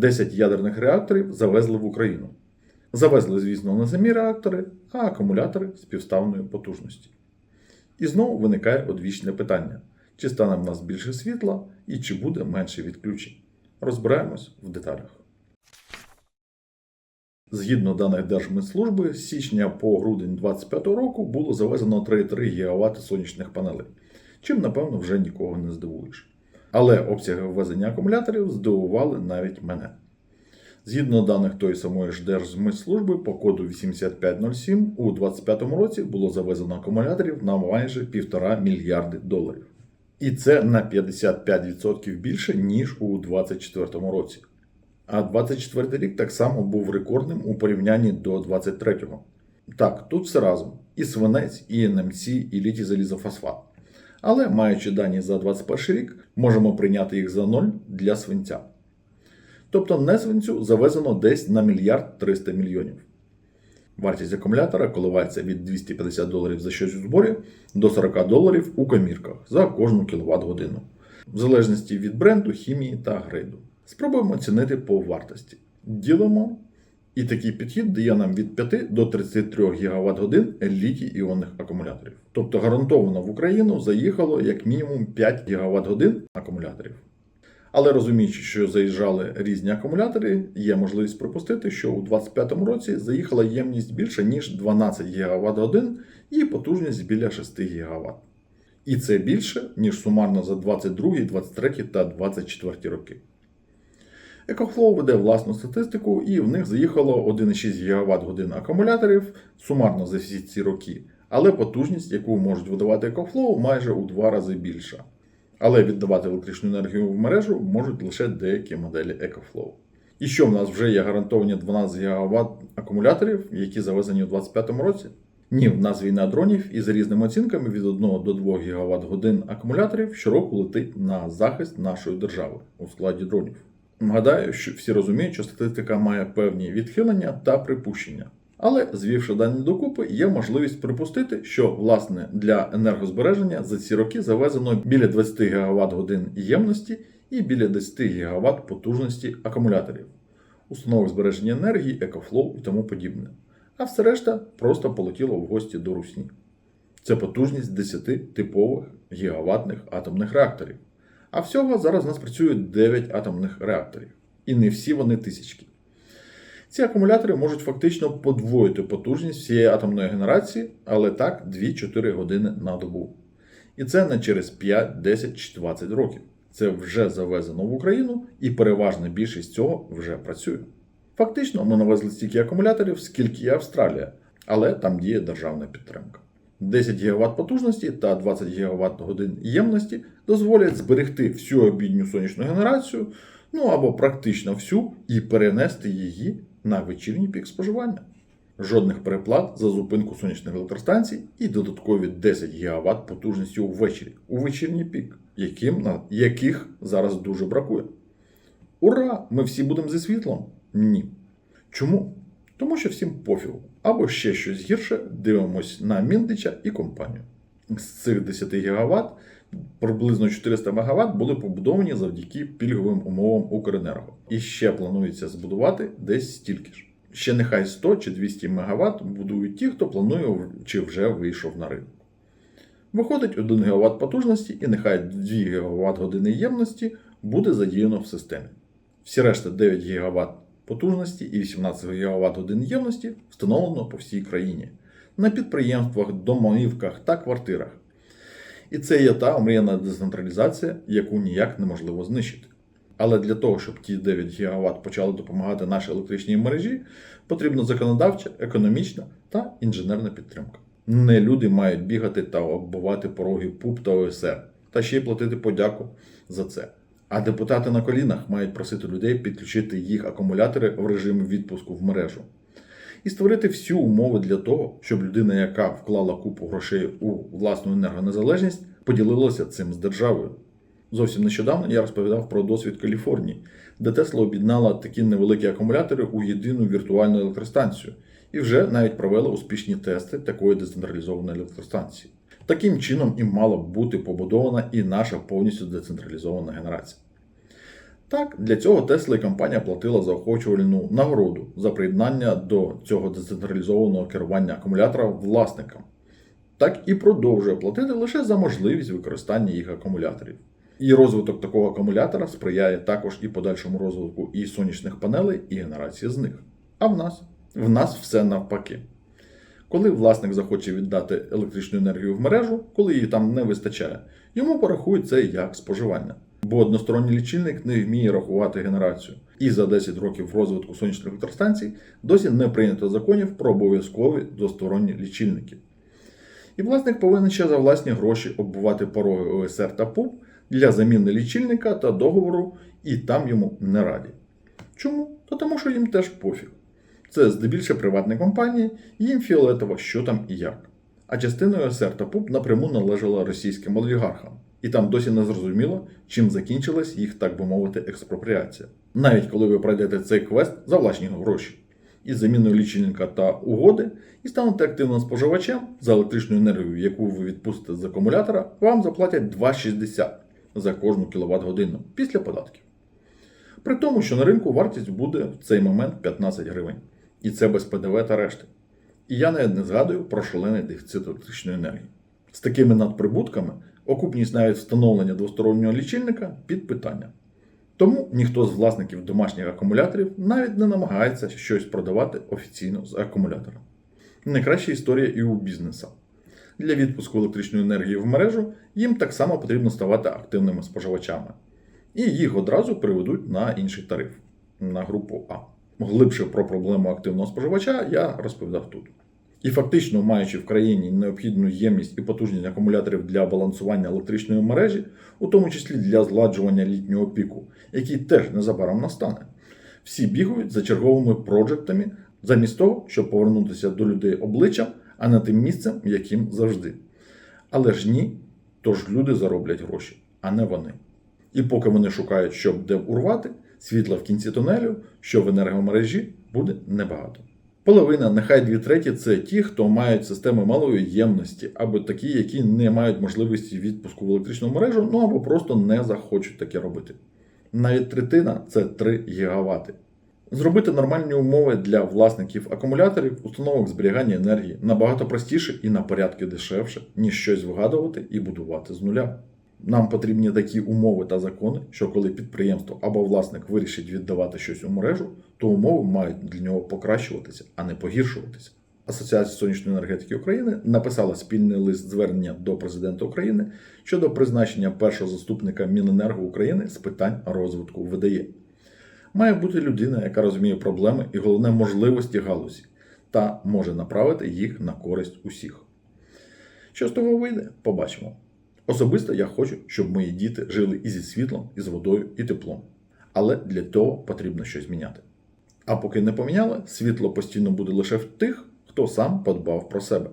10 ядерних реакторів завезли в Україну. Завезли, звісно, не самі реактори, а акумулятори співставної потужності. І знову виникає одвічне питання: чи стане в нас більше світла і чи буде менше відключень? Розбираємось в деталях. Згідно даних Держмитслужби, з січня по грудень 2025 року було завезено 3,3 ГВт сонячних панелей, чим, напевно, вже нікого не здивуєш. Але обсяги ввезення акумуляторів здивували навіть мене. Згідно даних тої самої ж Держмитслужби, по коду 8507 у 2025 році було завезено акумуляторів на майже 1,5 мільярди доларів. І це на 55% більше, ніж у 2024 році. А 24 рік так само був рекордним у порівнянні до 23-го. Так, тут все разом: і свинець, і НМЦ, і літій залізофосфат. Але маючи дані за 21 рік, можемо прийняти їх за ноль для свинця. Тобто не свинцю завезено десь на мільярд 300 мільйонів. Вартість акумулятора коливається від 250 доларів за щось у зборі до 40 доларів у комірках за кожну кіловат годину, в залежності від бренду, хімії та грейду. Спробуємо оцінити по вартості. Ділимо, і такий підхід дає нам від 5 до 33 ГВт годин літій іонних акумуляторів. Тобто гарантовано в Україну заїхало як мінімум 5 ГВт годин акумуляторів. Але розуміючи, що заїжджали різні акумулятори, є можливість припустити, що у 2025 році заїхала ємність більше ніж 12 ГВт годин і потужність біля 6 ГВт. І це більше, ніж сумарно за 22, 23 та 24 роки. EcoFlow веде власну статистику, і в них заїхало 1,6 ГВт годин акумуляторів сумарно за всі ці роки, але потужність, яку можуть видавати EcoFlow, майже у два рази більша. Але віддавати електричну енергію в мережу можуть лише деякі моделі EcoFlow. І що в нас вже є гарантовані 12 ГВт акумуляторів, які завезені у 2025 році? Ні, в нас війна дронів і за різними оцінками від 1 до 2 ГВт годин акумуляторів щороку летить на захист нашої держави у складі дронів. Нагадаю, що всі розуміють, що статистика має певні відхилення та припущення. Але звівши дані докупи, є можливість припустити, що власне для енергозбереження за ці роки завезено біля 20 ГВт годин ємності і біля 10 ГВт потужності акумуляторів, установок збереження енергії, екофлоу і тому подібне. А все решта просто полетіло в гості до русні. Це потужність 10 типових гігаватних атомних реакторів. А всього зараз у нас працює 9 атомних реакторів. І не всі вони тисячки. Ці акумулятори можуть фактично подвоїти потужність всієї атомної генерації, але так 2-4 години на добу. І це не через 5, 10 чи 20 років. Це вже завезено в Україну, і переважна більшість цього вже працює. Фактично, ми навезли стільки акумуляторів, скільки і Австралія, але там діє державна підтримка. 10 ГВт потужності та 20 ГВт годин ємності дозволять зберегти всю обідню сонячну генерацію, ну або практично всю, і перенести її на вечірній пік споживання. Жодних переплат за зупинку сонячних електростанцій і додаткові 10 ГВт потужності увечері, у вечірній пік, яким, на яких зараз дуже бракує. Ура! Ми всі будемо зі світлом? Ні. Чому? Тому що всім пофігу. Або ще щось гірше, дивимось на Міндича і компанію. З цих 10 ГВт приблизно 400 МВт були побудовані завдяки пільговим умовам Укренерго. І ще планується збудувати десь стільки ж. Ще нехай 100 чи 200 МВт будують ті, хто планує чи вже вийшов на ринок. Виходить 1 ГВт потужності і нехай 2 ГВт години ємності буде задіяно в системі. Всі решта 9 ГВт потужності і 18 ГВт годин ємності встановлено по всій країні на підприємствах, домовівках та квартирах. І це є та омріяна децентралізація, яку ніяк неможливо знищити. Але для того, щоб ті 9 ГВт почали допомагати нашій електричній мережі, потрібна законодавча, економічна та інженерна підтримка. Не люди мають бігати та оббивати пороги ПУП та ОСР, та ще й платити подяку за це. А депутати на колінах мають просити людей підключити їх акумулятори в режимі відпуску в мережу. І створити всі умови для того, щоб людина, яка вклала купу грошей у власну енергонезалежність, поділилася цим з державою. Зовсім нещодавно я розповідав про досвід Каліфорнії, де Тесла об'єднала такі невеликі акумулятори у єдину віртуальну електростанцію і вже навіть провела успішні тести такої децентралізованої електростанції. Таким чином і мала б бути побудована і наша повністю децентралізована генерація. Так, для цього Тесла і компанія платила заохочувальну нагороду за приєднання до цього децентралізованого керування акумулятора власникам. Так і продовжує платити лише за можливість використання їх акумуляторів. І розвиток такого акумулятора сприяє також і подальшому розвитку і сонячних панелей, і генерації з них. А в нас? В нас все навпаки. Коли власник захоче віддати електричну енергію в мережу, коли її там не вистачає, йому порахують це як споживання. Бо односторонній лічильник не вміє рахувати генерацію. І за 10 років розвитку сонячних електростанцій досі не прийнято законів про обов'язкові двосторонні лічильники. І власник повинен ще за власні гроші оббувати пороги ОСР та ПУП для заміни лічильника та договору, і там йому не раді. Чому? Та тому, що їм теж пофіг. Це здебільше приватні компанії, їм фіолетово, що там і як. А частиною ОСР та ПУП напряму належала російським олігархам, і там досі не зрозуміло, чим закінчилась їх, так би мовити, експропріація. Навіть коли ви пройдете цей квест за власні гроші із заміною лічильника та угоди, і станете активним споживачем за електричну енергію, яку ви відпустите з акумулятора, вам заплатять 2,60 за кожну кВт годину після податків. При тому, що на ринку вартість буде в цей момент 15 гривень. І це без ПДВ та решти. І я навіть не згадую про шалений дефіцит електричної енергії. З такими надприбутками окупність навіть встановлення двостороннього лічильника під питання. Тому ніхто з власників домашніх акумуляторів навіть не намагається щось продавати офіційно з акумулятора. Найкраща історія і у бізнеса. Для відпуску електричної енергії в мережу їм так само потрібно ставати активними споживачами. І їх одразу приведуть на інший тариф на групу А. Глибше про проблему активного споживача я розповідав тут. І фактично, маючи в країні необхідну ємність і потужність акумуляторів для балансування електричної мережі, у тому числі для зладжування літнього піку, який теж незабаром настане, всі бігають за черговими проджектами, замість того, щоб повернутися до людей обличчям, а не тим місцем, яким завжди. Але ж ні, тож люди зароблять гроші, а не вони. І поки вони шукають, щоб де урвати, світла в кінці тунелю, що в енергомережі, буде небагато. Половина, нехай дві треті це ті, хто мають системи малої ємності, або такі, які не мають можливості відпуску в електричну мережу, ну або просто не захочуть таке робити. Навіть третина це 3 гігавати. Зробити нормальні умови для власників акумуляторів, установок зберігання енергії набагато простіше і на порядки дешевше, ніж щось вигадувати і будувати з нуля. Нам потрібні такі умови та закони, що коли підприємство або власник вирішить віддавати щось у мережу, то умови мають для нього покращуватися, а не погіршуватися. Асоціація сонячної енергетики України написала спільний лист звернення до президента України щодо призначення першого заступника Міненерго України з питань розвитку ВДЄ. Має бути людина, яка розуміє проблеми і головне можливості галузі, та може направити їх на користь усіх. Що з того вийде, побачимо. Особисто я хочу, щоб мої діти жили і зі світлом, і з водою, і теплом. Але для того потрібно щось міняти. А поки не поміняли, світло постійно буде лише в тих, хто сам подбав про себе.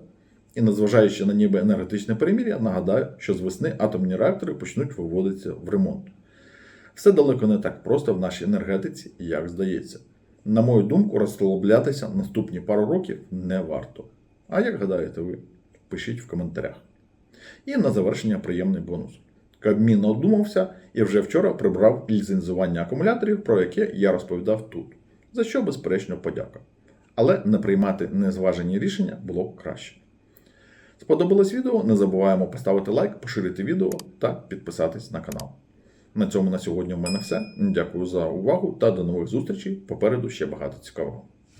І незважаючи на ніби енергетичне перемір'я, нагадаю, що з весни атомні реактори почнуть виводитися в ремонт. Все далеко не так просто в нашій енергетиці, як здається. На мою думку, розслаблятися наступні пару років не варто. А як гадаєте ви? Пишіть в коментарях. І на завершення приємний бонус. Кабмін одумався і вже вчора прибрав ліцензування акумуляторів, про яке я розповідав тут. За що, безперечно, подяка. Але не приймати незважені рішення було краще. Сподобалось відео? Не забуваємо поставити лайк, поширити відео та підписатись на канал. На цьому на сьогодні в мене все. Дякую за увагу та до нових зустрічей. Попереду ще багато цікавого.